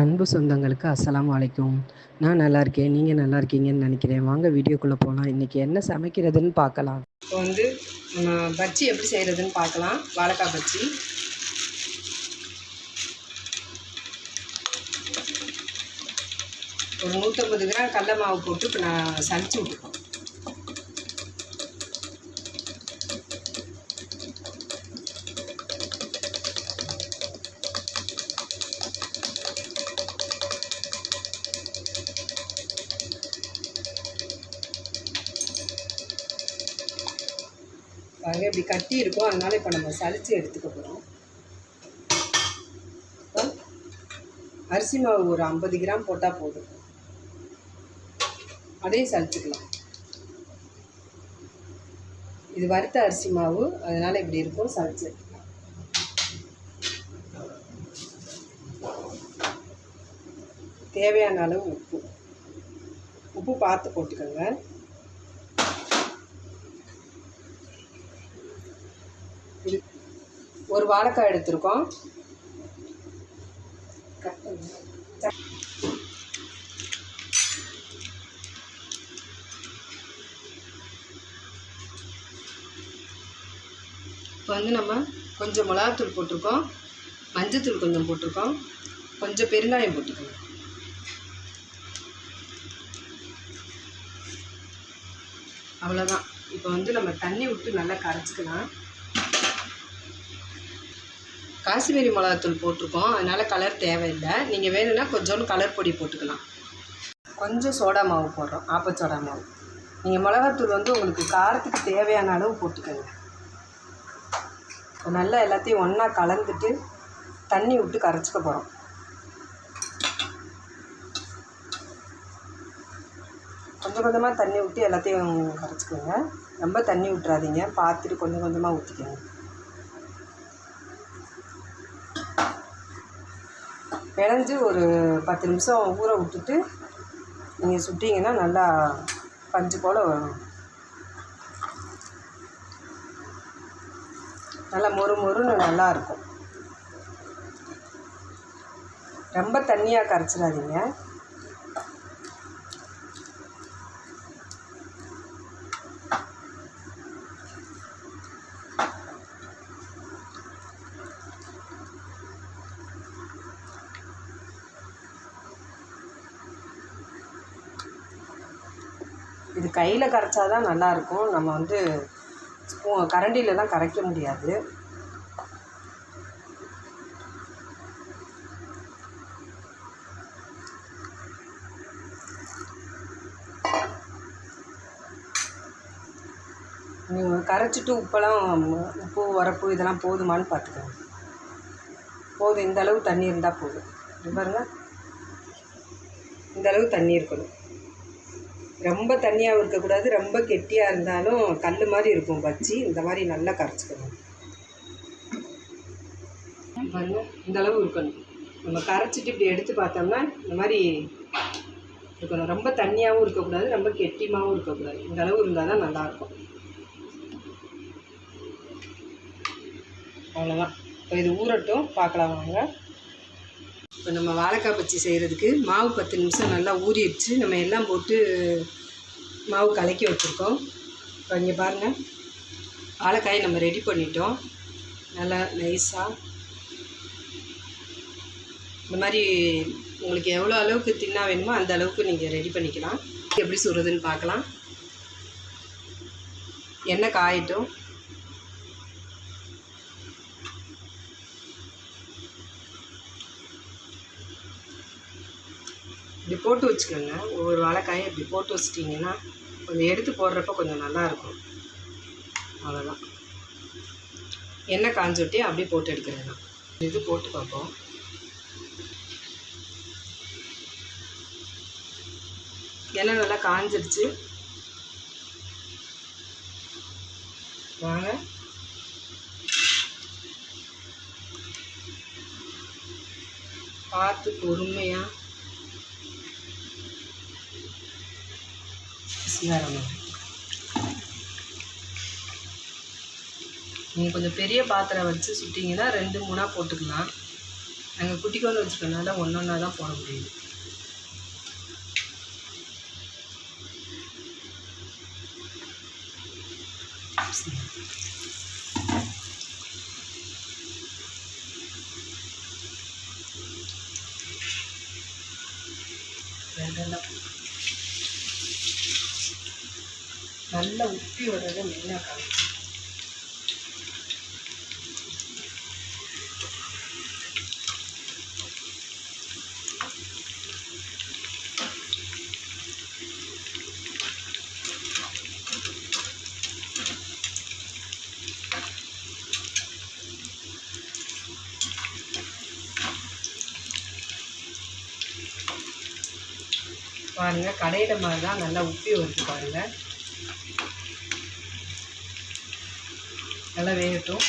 அன்பு சொந்தங்களுக்கு அஸ்லாம் வலைக்கும் நான் நல்லா இருக்கேன் நீங்கள் நல்லா இருக்கீங்கன்னு நினைக்கிறேன். வாங்க வீடியோக்குள்ளே போகலாம் இன்றைக்கி என்ன சமைக்கிறதுன்னு பார்க்கலாம். இப்போ வந்து நம்ம பஜ்ஜி எப்படி செய்கிறதுன்னு பார்க்கலாம். வாழைக்காய் பஜ்ஜி. ஒரு நூற்றம்பது கிராம் கடல மாவு போட்டு இப்போ நான் சளிச்சு விட்டுருக்கோம் பாருங்கள் இப்படி கட்டி இருக்கும். அதனால இப்போ நம்ம சளிச்சு எடுத்துக்க போகிறோம் அரிசி மாவு ஒரு ஐம்பது கிராம் போட்டால் போதும். அதையும் சளிச்சுக்கலாம் இது வறுத்த அரிசி மாவு. அதனால் இப்படி இருக்கும் சளிச்சு எடுத்துக்கலாம். தேவையான அளவு உப்பு. உப்பு பார்த்து போட்டுக்கோங்க. ஒரு வாழைக்காய் எடுத்திருக்கோம். இப்போ வந்து நம்ம கொஞ்சம் மிளகாத்தூள் போட்டிருக்கோம். மஞ்சத்தூள் கொஞ்சம் போட்டிருக்கோம். கொஞ்சம் பெருங்காயம் போட்டுக்கோங்க. அவ்வளோதான் இப்போ வந்து நம்ம தண்ணி விட்டு நல்லா கரைச்சிக்கலாம். காஷ்மீரி மிளகாத்தூள் போட்டிருக்கோம். அதனால் கலர் தேவையில்லை. நீங்கள் வேணும்னா கொஞ்சோண்டு கலர் பொடி போட்டுக்கலாம். கொஞ்சம் சோடா மாவு போடுறோம். ஆப்ப சோடா மாவு. நீங்கள் மிளகாத்தூள் வந்து உங்களுக்கு காரத்துக்கு தேவையான அளவு போட்டுக்கோங்க. நல்லா எல்லாத்தையும் ஒன்றா கலந்துட்டு தண்ணி விட்டு கரைச்சிக்க போகிறோம் கொஞ்சம் கொஞ்சமாக தண்ணி விட்டு எல்லாத்தையும் கரைச்சிக்கோங்க. ரொம்ப தண்ணி விட்டுறாதீங்க பார்த்துட்டு கொஞ்சம் கொஞ்சமாக ஊற்றிக்கோங்க பிணைஞ்சு ஒரு பத்து நிமிஷம் ஊற விட்டுட்டு நீங்கள் சுட்டிங்கன்னா நல்லா பஞ்சு போல் வரும். நல்லா மொறு மொறுன்னு நல்லா இருக்கும். ரொம்ப தண்ணியாக கரைச்சிடாதீங்க. கையில் கரைச்சா தான் நல்லாயிருக்கும். நம்ம வந்து ஸ்பூ தான் கரைக்க முடியாது. நீங்கள் கரைச்சிட்டு உப்பெல்லாம் உப்பு வரப்பு இதெல்லாம் போதுமான்னு பார்த்துக்கோங்க. போதும். இந்த அளவு தண்ணி இருந்தால் போதும். பாருங்கள் பாருங்க. இந்த அளவு தண்ணி இருக்கணும். ரொம்ப தண்ணியாகவும் இருக்கக்கூடாது ரொம்ப கெட்டியாக இருந்தாலும் கல் மாதிரி இருக்கும் பச்சி இந்த மாதிரி நல்லா கரைச்சிக்கணும். பாருங்கள் இந்தளவு இருக்கணும். நம்ம கரைச்சிட்டு இப்படி எடுத்து பார்த்தோம்னா இந்த மாதிரி இருக்கணும். ரொம்ப தண்ணியாகவும் இருக்கக்கூடாது ரொம்ப கெட்டியமாகவும் இருக்கக்கூடாது. இந்த அளவு இருந்தால் தான் நல்லாயிருக்கும். அவ்வளோதான் இப்போ இது ஊறட்டும். பார்க்கலாம் வாங்க. இப்போ நம்ம வாழைக்காய் பச்சி செய்கிறதுக்கு மாவு பத்து நிமிஷம் நல்லா ஊறிடுச்சு. நம்ம எல்லாம் போட்டு மாவு கலக்கி வச்சுருக்கோம். இப்போ இங்கே பாருங்கள் வாழைக்காயை நம்ம ரெடி பண்ணிட்டோம். நல்லா நைஸாக இந்த மாதிரி உங்களுக்கு எவ்வளோ அளவுக்கு தின்னா வேணுமோ அந்த அளவுக்கு நீங்கள் ரெடி பண்ணிக்கலாம். எப்படி சுடுறதுன்னு பார்க்கலாம். எண்ணெய் காயட்டும். இப்படி போட்டு வச்சுக்கோங்க. ஒவ்வொரு வாழைக்காயும் இப்படி போட்டு வச்சிட்டிங்கன்னா கொஞ்சம் எடுத்து போடுறப்ப கொஞ்சம் நல்லாயிருக்கும். அவ்வளோதான் எண்ணெய் காஞ்சொட்டி அப்படியே போட்டு எடுக்கிறேன் நான். இது போட்டு பார்ப்போம். எண்ணெய் நல்லா காஞ்சிருச்சு. வாங்க. பார்த்து பொறுமையாக சிங்காரம் நீங்கள் கொஞ்சம் பெரிய பாத்திரம் வச்சு சுட்டிங்கன்னா ரெண்டு மூணாக போட்டுக்கலாம். நாங்கள் குட்டி குழந்தை வச்சுருக்கனால ஒன்று ஒன்றா தான் போட முடியுது ரெண்டெல்லாம் நல்லா உப்பி வர்றதை மெயினாக காணும் பாருங்க கடையிட மாதிரி தான் நல்லா உப்பி வருது பாருங்க. நல்லா வேகட்டும்.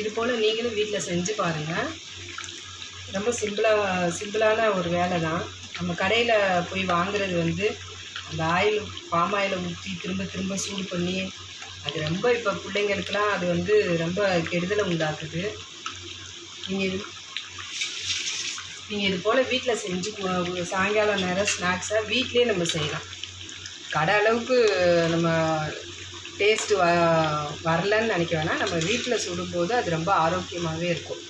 இது போல் நீங்களும் வீட்டில் செஞ்சு பாருங்கள் ரொம்ப சிம்பிளாக சிம்பிளான ஒரு வேலை தான். நம்ம கடையில் போய் வாங்குறது வந்து அந்த ஆயில் பாம் ஆயிலை ஊற்றி திரும்ப திரும்ப சூடு பண்ணி அது ரொம்ப இப்போ பிள்ளைங்களுக்கெல்லாம் அது வந்து ரொம்ப கெடுதலை உண்டாக்குது. நீங்கள் இது நீங்கள் இது போல் வீட்டில் செஞ்சு சாயங்காலம் நேரம் ஸ்நாக்ஸை வீட்டிலே நம்ம செய்யலாம். கடை அளவுக்கு நம்ம டேஸ்ட்டு வ வரலன்னு நினைக்க வேணாம். நம்ம வீட்டில் சுடும்போது அது ரொம்ப ஆரோக்கியமாகவே இருக்கும்.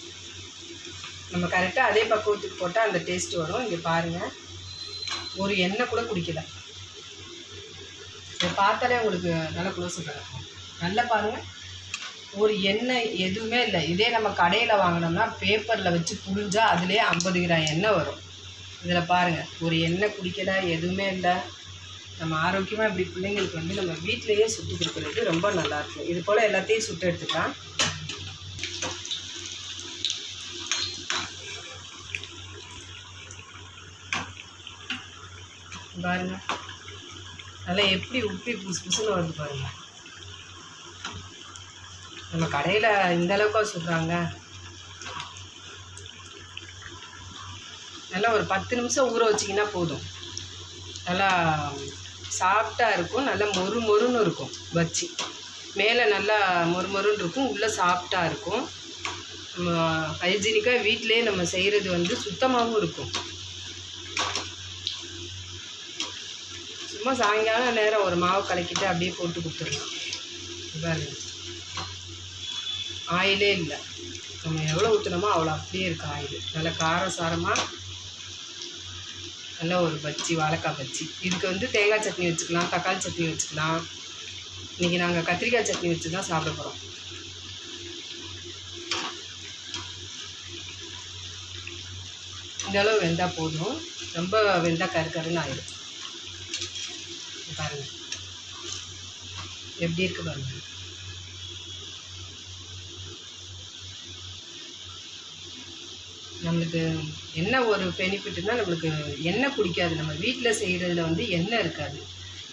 நம்ம கரெக்டாக அதே பக்குவத்துக்கு போட்டால் அந்த டேஸ்ட் வரும். இங்கே பாருங்கள் ஒரு எண்ணெய் கூட குடிக்கல. இதை பார்த்தாலே உங்களுக்கு நல்ல க்ளோஸ் இருக்கும் நல்லா பாருங்கள் ஒரு எண்ணெய் எதுவுமே இல்லை. இதே நம்ம கடையில் வாங்கினோம்னா பேப்பரில் வச்சு புழிஞ்சால் அதுலேயே ஐம்பது கிராம் எண்ணெய் வரும். இதில் பாருங்கள் ஒரு எண்ணெய் குடிக்கல எதுவுமே இல்லை. நம்ம ஆரோக்கியமாக இப்படி பிள்ளைங்களுக்கு வந்து நம்ம வீட்டிலேயே சுட்டு கொடுக்குறது ரொம்ப நல்லாயிருக்கும் இது போல் எல்லாத்தையும் சுட்டு எடுத்துக்கலாம். பாருங்கள் நல்லா எப்படி உப்பி புசு புசுன்னு வருது பாருங்கள் நம்ம கடையில் இந்த அளவுக்கு சொல்கிறாங்க நல்லா ஒரு பத்து நிமிஷம் ஊற வச்சிங்கன்னா போதும். நல்லா சாஃப்டாக இருக்கும் நல்லா மொறு மொறுன்னு இருக்கும் வச்சு மேலே நல்லா மொறு மொறுன்னு இருக்கும் உள்ளே சாஃப்டாக இருக்கும். நம்ம ஹைஜீனிக்காக வீட்டிலே நம்ம செய்கிறது வந்து சுத்தமாகவும் இருக்கும். சும்மா சாயங்காலம் நேரம் ஒரு மாவு கலக்கிட்டு அப்படியே போட்டு கொடுத்துடலாம். பாருங்க. ஆயிலே இல்லை. நம்ம எவ்வளோ ஊற்றுனோமோ அவ்வளோ அப்படியே இருக்கும் ஆயில். நல்லா காரசாரமாக நல்ல ஒரு பஜ்ஜி வாழைக்காய் பஜ்ஜி. இதுக்கு வந்து தேங்காய் சட்னி வச்சுக்கலாம் தக்காளி சட்னி வச்சுக்கலாம். இன்றைக்கி நாங்கள் கத்திரிக்காய் சட்னி வச்சு தான் சாப்பிட போகிறோம் இந்தளவு வெந்தால் போதும். ரொம்ப வெந்தால் கரு கருன்னு ஆயிடும் பாருங்கள் பாருங்க. எப்படி இருக்கு பாருங்க. நம்மளுக்கு என்ன ஒரு பெனிஃபிட்னா நம்மளுக்கு எண்ணெய் குடிக்காது. நம்ம வீட்டில் செய்கிறதுல வந்து எண்ணெய் இருக்காது.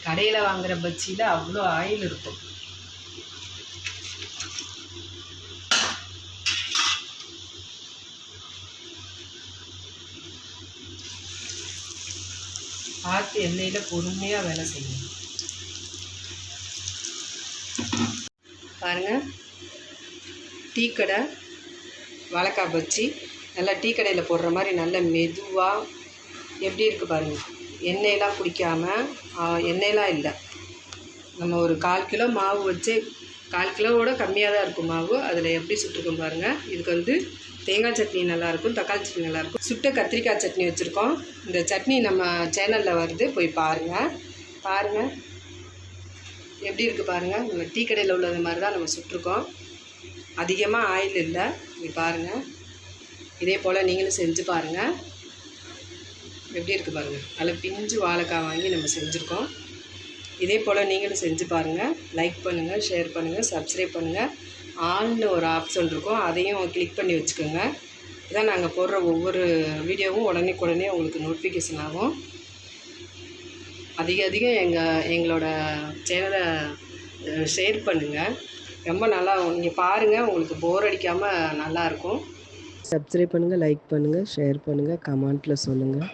கடையில் வாங்குகிற பஜ்ஜியில் அவ்வளோ ஆயில் இருக்கும். பார்த்து எண்ணெயில் பொறுமையாக வேலை செய்யணும். பாருங்கள் டீ கடை வாழைக்காய் வச்சு நல்லா டீ கடையில் போடுற மாதிரி நல்ல மெதுவாக எப்படி இருக்குது பாருங்கள் எண்ணெயெல்லாம் குடிக்காமல் எண்ணெயெலாம் எண்ணெயெல்லாம் இல்லை. நம்ம ஒரு கால் கிலோ மாவு வச்சு கால் கிலோவோட கம்மியாக தான் இருக்கும் மாவு. அதில் எப்படி சுட்டுருக்கோம் பாருங்கள் இதுக்கு வந்து தேங்காய் சட்னி நல்லாயிருக்கும் தக்காளி சட்னி நல்லாயிருக்கும். சுட்ட கத்திரிக்காய் சட்னி வச்சுருக்கோம். இந்த சட்னி நம்ம சேனலில் வருது போய் பாருங்கள் பாருங்கள் எப்படி இருக்குது பாருங்கள் நம்ம டீ கடையில் உள்ளது மாதிரி தான் நம்ம சுட்டிருக்கோம். அதிகமாக ஆயில் இல்லை. இங்கே பாருங்கள் இதே போல் நீங்களும் செஞ்சு பாருங்கள் எப்படி இருக்குது பாருங்கள் அதில் பிஞ்சு வாழைக்காய் வாங்கி நம்ம செஞ்சுருக்கோம். இதே போல் நீங்களும் செஞ்சு பாருங்கள் லைக் பண்ணுங்கள் ஷேர் பண்ணுங்கள் சப்ஸ்கிரைப் பண்ணுங்கள் ஆல்னு ஒரு ஆப்ஷன் இருக்கும் அதையும் கிளிக் பண்ணி வச்சுக்கோங்க. இதான் நாங்கள் போடுற ஒவ்வொரு வீடியோவும் உடனே உடனே உங்களுக்கு நோட்டிஃபிகேஷன் ஆகும். அதிக அதிகம் எங்கள் எங்களோட சேனலை ஷேர் பண்ணுங்கள் ரொம்ப நல்லா நீங்கள் பாருங்கள் உங்களுக்கு போர் அடிக்காமல் நல்லாயிருக்கும் சப்ஸ்கிரைப் பண்ணுங்கள் லைக் பண்ணுங்கள் ஷேர் பண்ணுங்கள் கமெண்ட்டில் சொல்லுங்கள்